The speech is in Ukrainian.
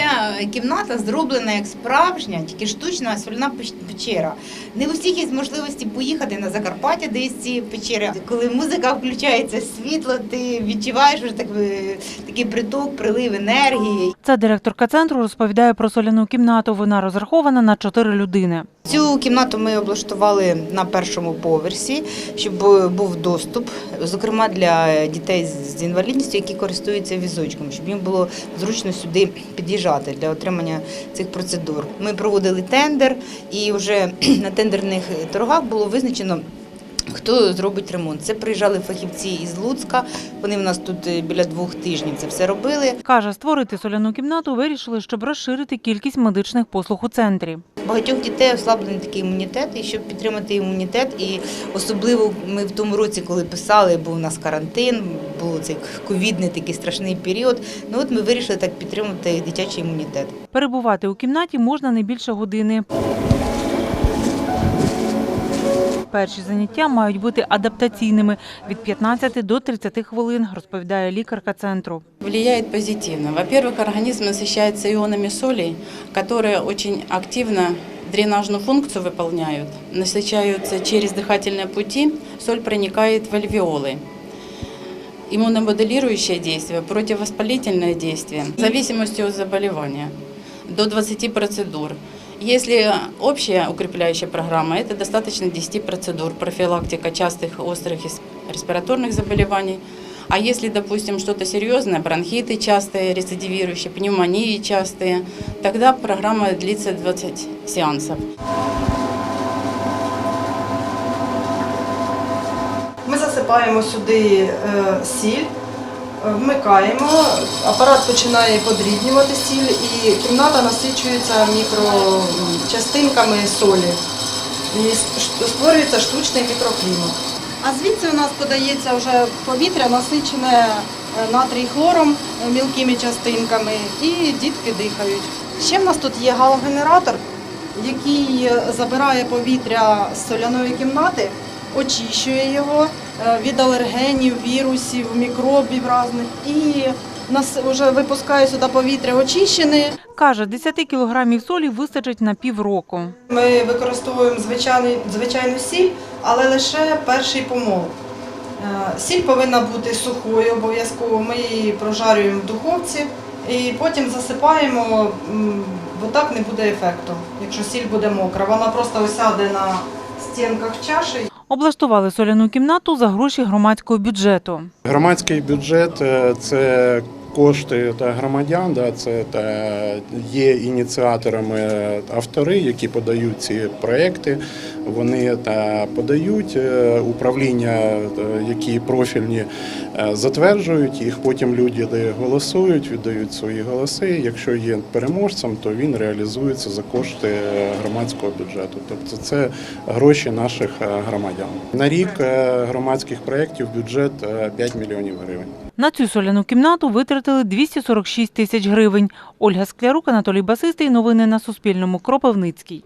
Ця кімната зроблена як справжня, тільки штучна соляна печ- печера. Не у всіх є можливості поїхати на Закарпаття, де є ці печери. Коли музика включається, світло, ти відчуваєш вже так, такий приток, прилив енергії. Ця директорка центру розповідає про соляну кімнату. Вона розрахована на чотири людини. Цю кімнату ми облаштували на першому поверсі, щоб був доступ, зокрема для дітей з інвалідністю, які користуються візочком, щоб їм було зручно сюди під'їжджати для отримання цих процедур. Ми проводили тендер, і вже на тендерних торгах було визначено. Хто зробить ремонт? Це приїжджали фахівці із Луцька. Вони в нас тут е, біля двох тижнів це все робили. Каже, створити соляну кімнату вирішили, щоб розширити кількість медичних послуг у центрі. Багатьох дітей ослаблений такий імунітет, і щоб підтримати імунітет, і особливо ми в тому році, коли писали, був у нас карантин, був цей ковідний такий страшний період. Ну от ми вирішили так підтримати дитячий імунітет. Перебувати у кімнаті можна не більше години Перші заняття мають бути адаптаційними від 15 до 30 хвилин, розповідає лікарка центру. Влияет позитивно. Во-первых, организм насыщается ионами солей, которые очень активно дренажную функцию выполняют. Насыщаются через дыхательные пути, соль проникает в альвеолы. Иммуномоделирующее действие, противовоспалительное действие, в зависимости от заболевания, до 20 процедур. Если общая укрепляющая программа, это достаточно 10 процедур, профилактика частых острых ис- респираторных заболеваний. А если, допустим, что-то серьезное, бронхиты частые, рецидивирующие, пневмонии частые, тогда программа длится 20 сеансов. Ми засипаємо сюди е, сіль, е, вмикаємо, апарат починає подрібнювати сіль і кімната насичується мікрочастинками солі. І створюється штучний мікроклімат. А звідси у нас подається вже повітря, насичене е, натрій хлором, е, мілкими частинками, і дітки дихають. Ще в нас тут є галогенератор, який е, забирає повітря з соляної кімнати, очищує його е, від алергенів, вірусів, мікробів різних і нас вже випускає сюди повітря очищене. Каже, 10 кілограмів солі вистачить на півроку. Ми використовуємо звичайний, звичайну сіль, але лише перший помол. Е, Сіль повинна бути сухою обов'язково. Ми її прожарюємо в духовці і потім засипаємо, бо так не буде ефекту, якщо сіль буде мокра. Вона просто осяде на стінках чаші Облаштували соляну кімнату за гроші громадського бюджету. Громадський бюджет е, це кошти та громадян, да, це та є ініціаторами автори, які подають ці проекти. Вони та подають е, управління, е, які профільні е, затверджують їх. Потім люди голосують, віддають свої голоси. Якщо є переможцем, то він реалізується за кошти громадського бюджету. Тобто це гроші наших громадян. На рік громадських проєктів бюджет е, 5 мільйонів гривень. На цю соляну кімнату витратили 246 тисяч гривень. Ольга Склярук, Анатолій Басистий. Новини на Суспільному. Кропивницький.